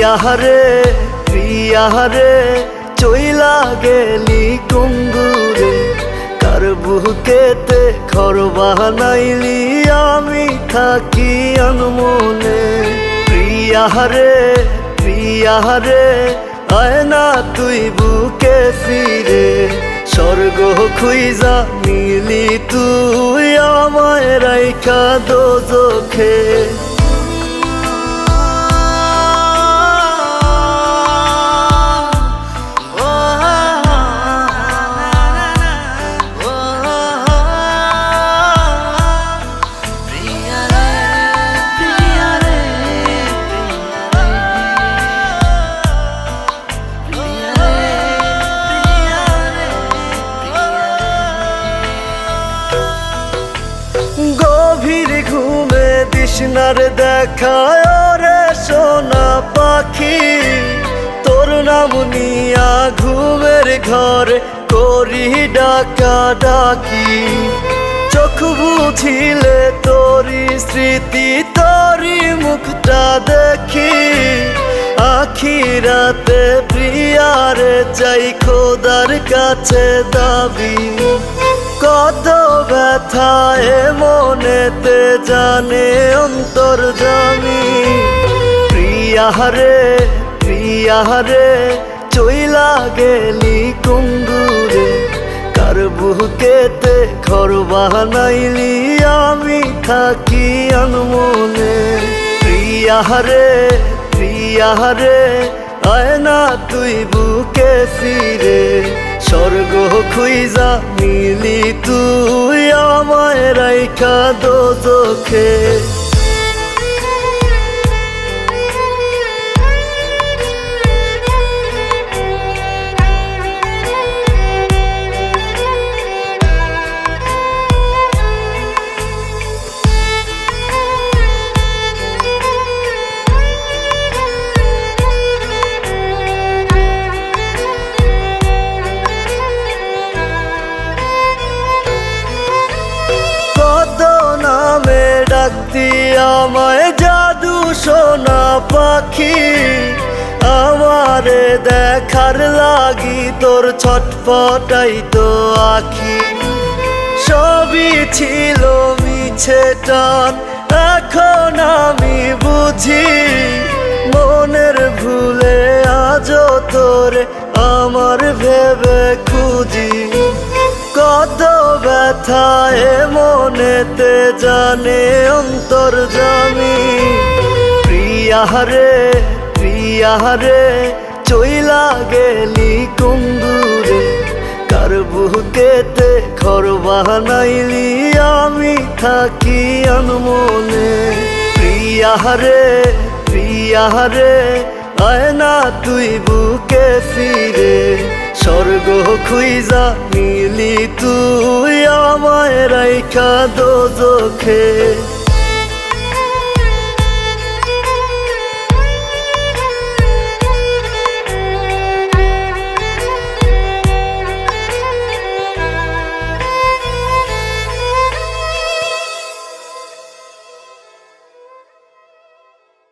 প্রিয়াহারে প্রিয়াহারে চইলা গেলি কুঙ্গুরে। কার বুকেতে ঘর বানাইলি আমি থাকি আনমনে। প্রিয়াহারে প্রিয়াহারে আয় না তুই বুকে ফিরে। স্বর্গ খুইজা মিলি তুই আমায় রাইখা দোজখে। দিশনার দেখায় রে সোনা পাখি। তোর নাম নিয়া ঘুমের ঘরে করি ডাকা ডাকি। চোখ বুঝিলে তোরি স্মৃতি, তোরি মুখটা দেখি। আখি রাতে প্রিয়ারে চাই খোদার কাছে দাবি। কত ব্যথায় মনেতে জানে অন্তর জামি প্রিয়াহারে প্রিয়াহারে চইলা গেলি কুঙ্গুরে। কার বুকেতে ঘর বানাইলি আমি থাকি আনমনে। প্রিয়াহারে প্রিয়াহারে আয় না তুই বুকে ফিরে। স্বর্গ খুইজা মিলি তুই আমায় রাইখা দোজখে ডাকতি আমায় জাদু সোনা পাখি, আমারে দেখার লাগি তোর ছটফটাই তো আখি। সবই ছিল মিছে টান, এখন আমি বুঝি মনের ভুলে আজও তোরে আমার ভেবে ব্যথায় মনেতে জানে অন্তর জামি প্রিয়াহারে প্রিয়াহারে চইলা গেলি কুঙ্গুরে কার বুকেতে ঘর বানাইলি আমি থাকি আনমনে। প্রিয়াহারে প্রিয়াহারে আয় না তুই বুকে ফিরে। স্বর্গ খুইজা মিলি তুই আমায় রাইখা দোজখে